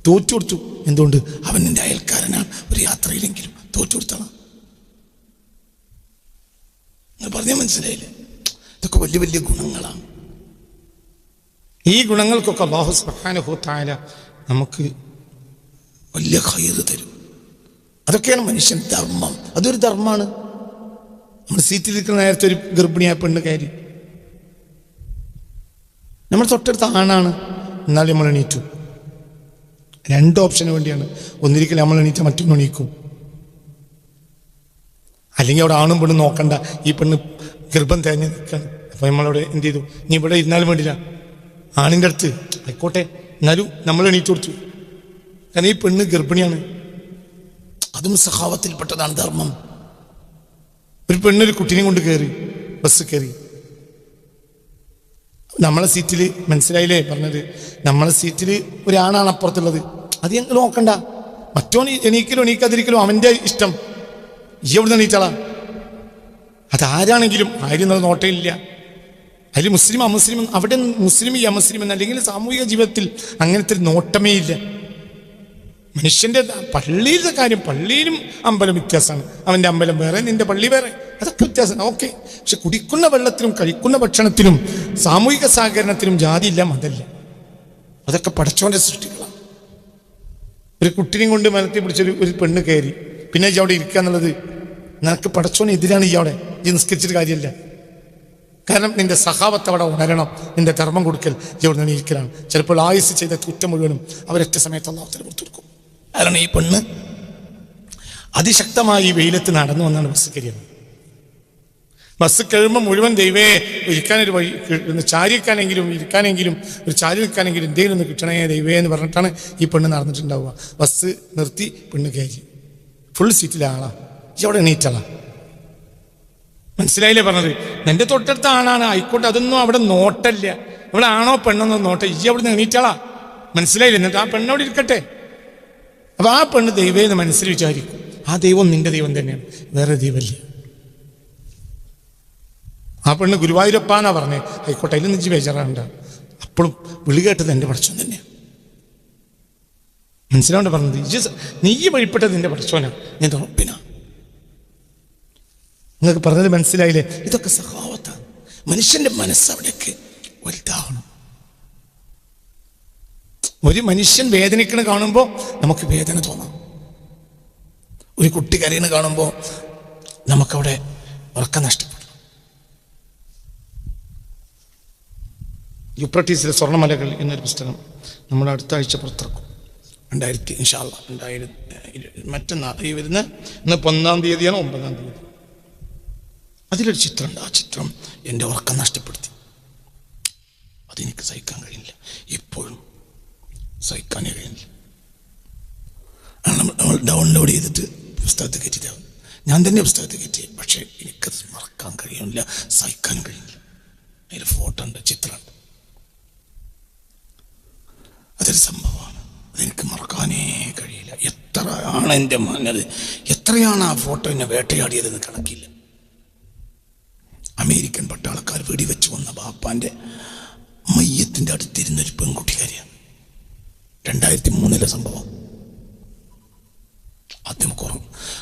[SPEAKER 1] തോറ്റു കൊടുത്തു. എന്തുകൊണ്ട്? അവൻ എന്റെ അയൽക്കാരനാണ്. ഒരു യാത്രയിലെങ്കിലും തോറ്റു കൊടുത്തണം നിങ്ങൾ പറഞ്ഞാൽ മനസ്സിലായില്ലേ? ഇതൊക്കെ വലിയ വലിയ ഗുണങ്ങളാണ്. ഈ ഗുണങ്ങൾക്കൊക്കെ അള്ളാഹു സുബ്ഹാനഹു തആല നമുക്ക് വലിയ ഖൈറ് തരും. അതൊക്കെയാണ് മനുഷ്യൻ ധർമ്മം. അതൊരു ധർമ്മമാണ് നമ്മൾ സീറ്റിലിരിക്കുന്ന നേരത്തെ ഒരു ഗർഭിണിയായ പെണ്ണ് കയറി. നമ്മൾ തൊട്ടടുത്ത ആണാണ്. എന്നാൽ നമ്മൾ എണീറ്റു. രണ്ട് ഓപ്ഷന് വേണ്ടിയാണ്. ഒന്നിരിക്കൽ നമ്മൾ എണീറ്റ മറ്റൊന്ന് എണീക്കും. അല്ലെങ്കിൽ അവിടെ ആണും പെണ്ണും നോക്കണ്ട. ഈ പെണ്ണ് ഗർഭം തേഞ്ഞ് നിൽക്കണം അപ്പൊ നമ്മളവിടെ എന്ത് ചെയ്തു? നീ ഇവിടെ ഇരുന്നാലും വേണ്ടില്ല. ആണിന്റെ അടുത്ത് ആയിക്കോട്ടെ എന്നാലും നമ്മൾ എണീറ്റ് കൊടുത്തു. കാരണം ഈ പെണ്ണ് ഗർഭിണിയാണ്. അതും സഹാവത്തിൽപ്പെട്ടതാണ് ധർമ്മം. ഒരു പെണ്ണൊരു കുട്ടിനെ കൊണ്ട് കയറി ബസ് കയറി. നമ്മളെ സീറ്റിൽ മനസ്സിലായില്ലേ പറഞ്ഞത്? നമ്മളെ സീറ്റിൽ ഒരാണാണ് അപ്പുറത്തുള്ളത്. അത് ഞങ്ങൾ നോക്കണ്ട. മറ്റോ എണീക്കലും എണീക്കാതിരിക്കലും അവന്റെ ഇഷ്ടം. എവിടെ നീറ്റാളാ അതാരാണെങ്കിലും എന്നുള്ള നോട്ടയില്ല അതിൽ മുസ്ലിം അമുസ്ലിം അവിടെ മുസ്ലിം അമുസ്ലിം എന്ന് അല്ലെങ്കിൽ സാമൂഹിക ജീവിതത്തിൽ അങ്ങനത്തെ നോട്ടമേ ഇല്ല. മനുഷ്യന്റെ പള്ളിയിലെ കാര്യം പള്ളിയിലും അമ്പലം വ്യത്യാസമാണ്. അവന്റെ അമ്പലം വേറെ നിന്റെ പള്ളി വേറെ. അതൊക്കെ വ്യത്യാസം ഓക്കെ. പക്ഷെ കുടിക്കുന്ന വെള്ളത്തിലും കഴിക്കുന്ന ഭക്ഷണത്തിലും സാമൂഹിക സഹകരണത്തിലും ജാതിയില്ല മതല്ല അതൊക്കെ പടച്ചോന്റെ സൃഷ്ടികളാണ് ഒരു കുട്ടിനെയും കൊണ്ട് മലത്തി പിടിച്ചൊരു ഒരു പെണ്ണ് കയറി. പിന്നെ അവിടെ ഇരിക്കുക എന്നുള്ളത് നിനക്ക് പടച്ചോന് എതിരാണ് ഈ അവിടെ ഈ നിസ്കരിച്ചിട്ട് കാര്യമില്ല. കാരണം നിന്റെ സഹാവത്ത് അവിടെ ഉണരണം. നിന്റെ ധർമ്മം കൊടുക്കൽ ഇവിടെ ഇരിക്കലാണ് ചിലപ്പോൾ ആയുസ് ചെയ്ത കുറ്റം മുഴുവനും അവരൊറ്റ സമയത്ത് അള്ളാഹത്തിന് കൊടുത്തെടുക്കും കാരണം ഈ പെണ്ണ്? അതിശക്തമായി വെയിലത്ത് നടന്നു വന്നാണ് ബസ് കയറിയത്. ബസ് കഴിയുമ്പോൾ മുഴുവൻ ദൈവേ ഇരിക്കാനൊരു വഴി ചാരിക്കാനെങ്കിലും ഇരിക്കാനെങ്കിലും ഒരു ചാരി നിൽക്കാനെങ്കിലും എന്തെങ്കിലും ഒന്ന് കിട്ടണേ ദൈവേ എന്ന് പറഞ്ഞിട്ടാണ് ഈ പെണ്ണ് നടന്നിട്ടുണ്ടാവുക. ബസ് നിർത്തി പെണ്ണ് കയറി. ഫുൾ സീറ്റിലെ അവിടെ എണീറ്റാളാ മനസ്സിലായില്ലേ പറഞ്ഞത്? നിന്റെ തൊട്ടടുത്ത ആണാണ് ആയിക്കോട്ടെ അതൊന്നും അവിടെ നോട്ടല്ല. ഇവിടെ ആണോ പെണ്ണെന്നോ നോട്ടെ. ഈ അവിടെ എണീറ്റാളാ മനസ്സിലായില്ലേ? എന്നിട്ട് ആ പെണ്ണവിടെ ഇരിക്കട്ടെ. അപ്പൊ ആ പെണ്ണ് ദൈവം മനസ്സിൽ വിചാരിക്കും. ആ ദൈവം നിന്റെ ദൈവം തന്നെയാണ്. വേറെ ദൈവമല്ല. ആ പെണ്ണ് ഗുരുവായൂരപ്പാന്നാ പറഞ്ഞേ. ആയിക്കോട്ടെ അതിൽ നിന്ന് ബേജാറാണ്ട അപ്പോഴും വിളി കേട്ടത് എന്റെ പഠിച്ചോൻ തന്നെയാണ് മനസ്സിലാവേണ്ട പറഞ്ഞത്? നീ വഴിപ്പെട്ടത് നിന്റെ പഠിച്ചോനാ നിന്റെ ഉറപ്പിനാ. നിങ്ങൾക്ക് പറഞ്ഞത് മനസ്സിലായില്ലേ? ഇതൊക്കെ സഹാവത്താണ് മനുഷ്യന്റെ മനസ്സ് അവിടേക്ക് വലുതാവണം. ഒരു മനുഷ്യൻ വേദനിക്കണ കാണുമ്പോൾ നമുക്ക് വേദന തോന്നാം. ഒരു കുട്ടി കരയണ കാണുമ്പോൾ നമുക്കവിടെ ഉറക്കം നഷ്ടപ്പെടും. യുപ്രട്ടീസിലെ സ്വർണമലകൾ എന്നൊരു പുസ്തകം നമ്മൾ അടുത്ത ആഴ്ച പുറത്തിറക്കും. രണ്ടായിരത്തി ഇൻഷാല്ല രണ്ടായിരത്തി മറ്റന്നാൾ ഈ വരുന്ന ഇന്ന് ഒന്നാം തീയതിയാണ് ഒമ്പതാം തീയതി. അതിലൊരു ചിത്രമുണ്ട് ആ ചിത്രം എന്റെ ഉറക്കം നഷ്ടപ്പെടുത്തി. അതെനിക്ക് സഹിക്കാൻ കഴിയില്ല ഇപ്പോഴും സഹിക്കാനേ കഴിയില്ല നമ്മൾ ഡൗൺലോഡ് ചെയ്തിട്ട് പുസ്തകത്തിൽ കയറ്റിയതാവും ഞാൻ തന്നെ പുസ്തകത്തിൽ കയറ്റി. പക്ഷേ എനിക്കത് മറക്കാൻ കഴിയുന്നില്ല സഹിക്കാനും കഴിയില്ല അതിൽ ഫോട്ടോ ഉണ്ട് ചിത്രമുണ്ട് അതൊരു സംഭവമാണ്. അതെനിക്ക് മറക്കാനേ കഴിയില്ല. എത്രയാണ് എന്റെ മനത് എത്രയാണ് ആ ഫോട്ടോ എന്നെ വേട്ടയാടിയതെന്ന് കണക്കില്ല. അമേരിക്കൻ പട്ടാളക്കാർ വെടിവെച്ച് വന്ന ബാപ്പാന്റെ മയ്യത്തിന്റെ അടുത്തിരുന്ന ഒരു പെൺകുട്ടിക്കാരിയാണ് രണ്ടായിരത്തി മൂന്നിലെ സംഭവം. ആദ്യം കുറവ്.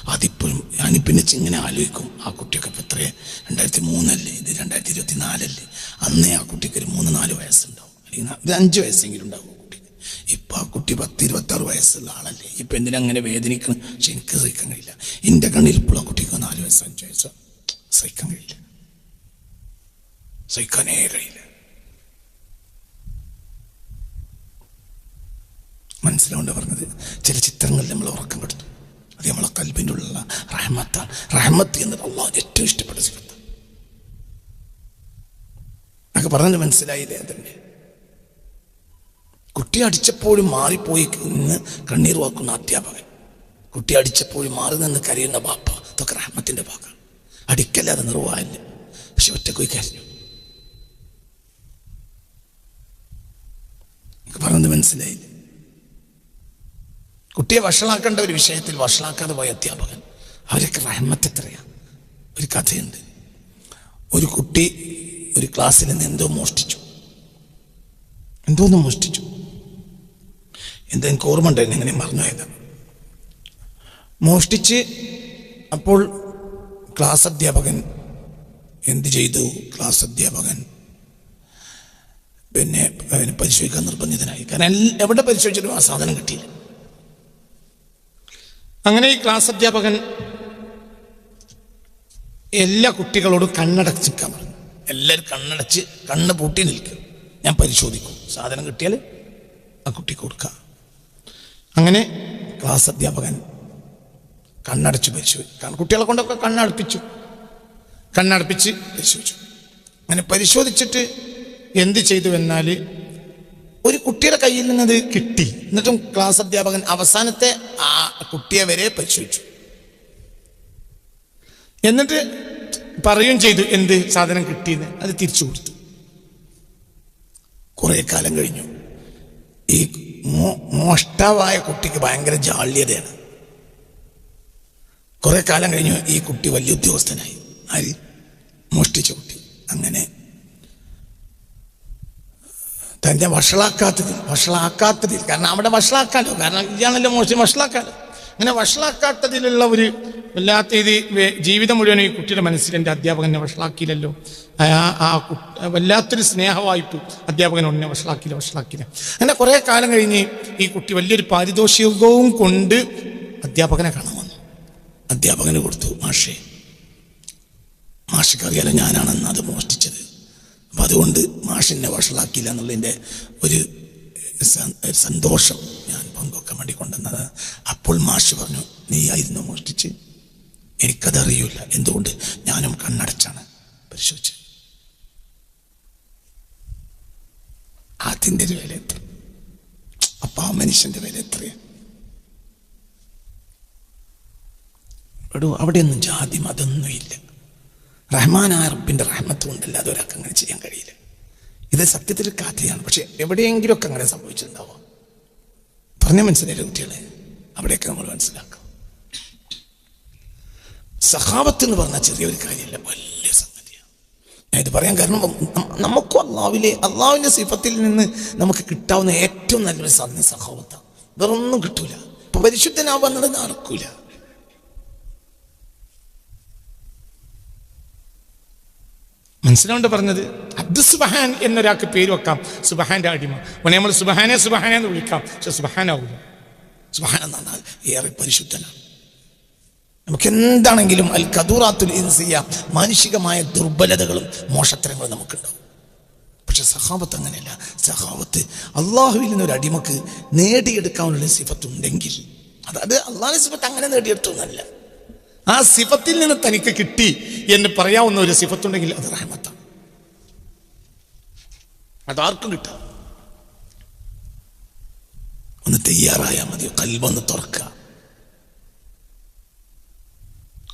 [SPEAKER 1] അതിപ്പോഴും ഞാൻ പിന്നെ ഇങ്ങനെ ആലോചിക്കും ആ കുട്ടിയൊക്കെ ഇപ്പം എത്രയേ? രണ്ടായിരത്തി മൂന്നല്ലേ ഇത്? രണ്ടായിരത്തി ഇരുപത്തി നാലല്ലേ അന്നേ ആ കുട്ടിക്ക് ഒരു മൂന്ന് നാല് വയസ്സുണ്ടാവും. അല്ലെങ്കിൽ ഒരു അഞ്ച് വയസ്സെങ്കിലും ഉണ്ടാവും കുട്ടിക്ക്. ഇപ്പം ആ കുട്ടി പത്ത് ഇരുപത്താറ് വയസ്സുള്ള ആളല്ലേ? ഇപ്പം എന്തിനാ അങ്ങനെ വേദനിക്കണം? പക്ഷെ എനിക്ക് സഹിക്കാൻ കഴിയില്ല. എന്റെ കണ്ണിൽ ഇപ്പോൾ ആ കുട്ടിക്ക് നാല് വയസ്സ് അഞ്ച് വയസ്സ്. സഹിക്കാൻ കഴിയില്ല. സഹിക്കാനേ കഴിയില്ല മനസ്സിലാവേണ്ട പറഞ്ഞത് ചില ചിത്രങ്ങളിൽ നമ്മൾ ഉറക്കം കെടുത്തു. അത് നമ്മളെ കൽബിന്റെ ഉള്ള റഹമത്താണ്. റഹമത്ത് എന്നത് അള്ളാഹ് ഏറ്റവും ഇഷ്ടപ്പെട്ട സിഫത്ത്. അതൊക്കെ പറഞ്ഞത് മനസ്സിലായില്ലേ തന്നെ കുട്ടി അടിച്ചപ്പോഴും മാറിപ്പോയി നിന്ന് കണ്ണീർ വാക്കുന്ന അധ്യാപകൻ. കുട്ടി അടിച്ചപ്പോഴും മാറി നിന്ന് കരയുന്ന ബാപ്പ. ഇതൊക്കെ റഹ്മത്തിന്റെ ഭാഗമാണ്. അടിക്കല്ലാതെ നിർവാഹമില്ല. പക്ഷെ ഒറ്റക്കൊയി കരഞ്ഞു. പറഞ്ഞത് മനസ്സിലായില്ല കുട്ടിയെ വഷളാക്കേണ്ട ഒരു വിഷയത്തിൽ വഷളാക്കാതെ പോയ അധ്യാപകൻ അവരൊക്കെ റഹ്മത്ത് എത്രയാണ് ഒരു കഥയുണ്ട്. ഒരു കുട്ടി ഒരു ക്ലാസ്സിൽ നിന്ന് എന്തോ മോഷ്ടിച്ചു. എന്തോന്ന് മോഷ്ടിച്ചു? എന്താ എനിക്ക് ഓർമ്മ ഉണ്ടായിരുന്നു ഇങ്ങനെ മറന്നുപോയത് മോഷ്ടിച്ച് അപ്പോൾ ക്ലാസ് അധ്യാപകൻ എന്ത് ചെയ്തു? ക്ലാസ് അധ്യാപകൻ പിന്നെ അതിനെ പരിശോധിക്കാൻ നിർബന്ധിതനായി. കാരണം എവിടെ പരിശോധിച്ചിട്ടും ആ സാധനം കിട്ടിയില്ല. അങ്ങനെ ഈ ക്ലാസ് അധ്യാപകൻ എല്ലാ കുട്ടികളോടും കണ്ണടച്ച് നിൽക്കാൻ പറഞ്ഞു. എല്ലാവരും കണ്ണടച്ച് കണ്ണ് പൂട്ടി നിൽക്കും. ഞാൻ പരിശോധിക്കും. സാധനം കിട്ടിയാൽ ആ കുട്ടിക്ക് കൊടുക്കാം. അങ്ങനെ ക്ലാസ് അധ്യാപകൻ കണ്ണടച്ച് പരിശോധിച്ചു കാരണം കുട്ടികളെ കൊണ്ടൊക്കെ കണ്ണടപ്പിച്ചു. കണ്ണടപ്പിച്ച് പരിശോധിച്ചു. അങ്ങനെ പരിശോധിച്ചിട്ട് എന്ത് ചെയ്തു എന്നാൽ ഒരു കുട്ടിയുടെ കയ്യിൽ നിന്നത് കിട്ടി. എന്നിട്ടും ക്ലാസ് അധ്യാപകൻ അവസാനത്തെ ആ കുട്ടിയെ വരെ പരിശോധിച്ചു. എന്നിട്ട് പറയുകയും ചെയ്തു എന്ത് സാധനം കിട്ടിയെന്ന്? അത് തിരിച്ചു കൊടുത്തു. കുറെ കാലം കഴിഞ്ഞു. ഈ മോഷ്ടാവായ കുട്ടിക്ക് ഭയങ്കര ജാള്യതയാണ്. കുറെ കാലം കഴിഞ്ഞു ഈ കുട്ടി വലിയ ഉദ്യോഗസ്ഥനായി. ആര്? മോഷ്ടിച്ച കുട്ടി. അങ്ങനെ തന്റെ വഷളാക്കാത്തതിൽ വഷളാക്കാത്തതിൽ. കാരണം അവിടെ വഷളാക്കാലോ? കാരണം ഇതാണല്ലോ മോശം വഷളാക്കാലോ? അങ്ങനെ വഷളാക്കാത്തതിലുള്ള ഒരു വല്ലാത്ത ഇത് ജീവിതം മുഴുവൻ ഈ കുട്ടിയുടെ മനസ്സിൽ എന്റെ അധ്യാപകൻ എന്നെ വഷളാക്കിയില്ലല്ലോ. ആ വല്ലാത്തൊരു സ്നേഹമായിട്ട് അധ്യാപകൻ ഒന്നെ വഷളാക്കിയില്ല വഷളാക്കിയില്ല. അങ്ങനെ കുറേ കാലം കഴിഞ്ഞ് ഈ കുട്ടി വലിയൊരു പാരിതോഷികവും കൊണ്ട് അധ്യാപകനെ കാണാൻ വന്നു. അധ്യാപകന് കൊടുത്തു മാഷേ മാഷിക്കറിയാലോ ഞാനാണെന്ന് അത് മോഷ്ടിച്ചത്. അപ്പം അതുകൊണ്ട് മാഷിനെ വഷളാക്കിയില്ല എന്നുള്ളതിന്റെ ഒരു സന്തോഷം ഞാൻ പങ്കുവെക്കാൻ വേണ്ടി കൊണ്ടുവന്നത്. അപ്പോൾ മാഷ് പറഞ്ഞു നീ ആയിരുന്നു മോഷ്ടിച്ച്. എനിക്കതറിയില്ല. എന്തുകൊണ്ട്? ഞാനും കണ്ണടച്ചാണ്. പരിശോധിച്ചത് അതിന്റെ ഒരു വില എത്ര? അപ്പം ആ മനുഷ്യന്റെ വില എത്രയാണ് എടോ അവിടെയൊന്നും ജാതി മതമൊന്നും ഇല്ല റഹ്മാനായ റബ്ബിന്റെ റഹ്മത്ത് കൊണ്ടല്ല അതൊരാൾക്ക് അങ്ങനെ ചെയ്യാൻ കഴിയില്ല. ഇത് സത്യത്തിൽ കാത്തിയാണ് പക്ഷെ എവിടെയെങ്കിലുമൊക്കെ അങ്ങനെ സംഭവിച്ചിട്ടുണ്ടാവുക പറഞ്ഞ മനസ്സിലായില്ല കുട്ടികളെ? അവിടെയൊക്കെ നമ്മൾ മനസ്സിലാക്കാം. സഹാബത്ത് എന്ന് പറഞ്ഞാൽ ചെറിയൊരു കാര്യമല്ല വലിയ സംഗതിയാണ്. ഞാൻ ഇത് പറയാൻ കാരണം നമുക്കും അള്ളാവിലെ അള്ളാവിന്റെ സിഫത്തിൽ നിന്ന് നമുക്ക് കിട്ടാവുന്ന ഏറ്റവും നല്ലൊരു സാധനം സഹാബത്താണ്. വേറൊന്നും കിട്ടൂല. ഇപ്പൊ പരിശുദ്ധനാവാൻ നടന്ന് നടക്കൂല മനസ്സിലാവേണ്ട പറഞ്ഞത്? അബ്ദു സുബഹാൻ എന്നൊരാൾക്ക് പേര് വെക്കാം. സുബഹാന്റെ അടിമ. ഉടനെ നമ്മൾ സുബഹാനെ സുബഹാനെ എന്ന് വിളിക്കാം. പക്ഷെ സുബഹാനാവില്ല സുബഹാൻ നന്നാൽ ഏറെ പരിശുദ്ധനാണ്. നമുക്ക് എന്താണെങ്കിലും അൽ കദൂറാത്തുൽ ഇൻസിയ മാനുഷികമായ ദുർബലതകളും മോഷത്തരങ്ങളും നമുക്കുണ്ടാവും. പക്ഷെ സഹാബത്ത് അങ്ങനെയല്ല. സഹാബത്ത് അള്ളാഹുവിൽ നിന്നൊരു അടിമക്ക് നേടിയെടുക്കാനുള്ള സിഫത്ത് ഉണ്ടെങ്കിൽ അതായത് അള്ളാഹു സിഫത്ത് അങ്ങനെ നേടിയെടുത്തൊന്നല്ല ആ സിഫത്തിൽ നിന്ന് തനിക്ക് കിട്ടി എന്ന് പറയാവുന്ന ഒരു സിഫത്തുണ്ടെങ്കിൽ അത് റഹമത്താണ്. അതാർക്കും കിട്ടാം. ഒന്ന് തയ്യാറായാൽ മതി കൽവൊന്ന് തുറക്കുക.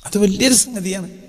[SPEAKER 1] അത് വലിയൊരു സംഗതിയാണ്.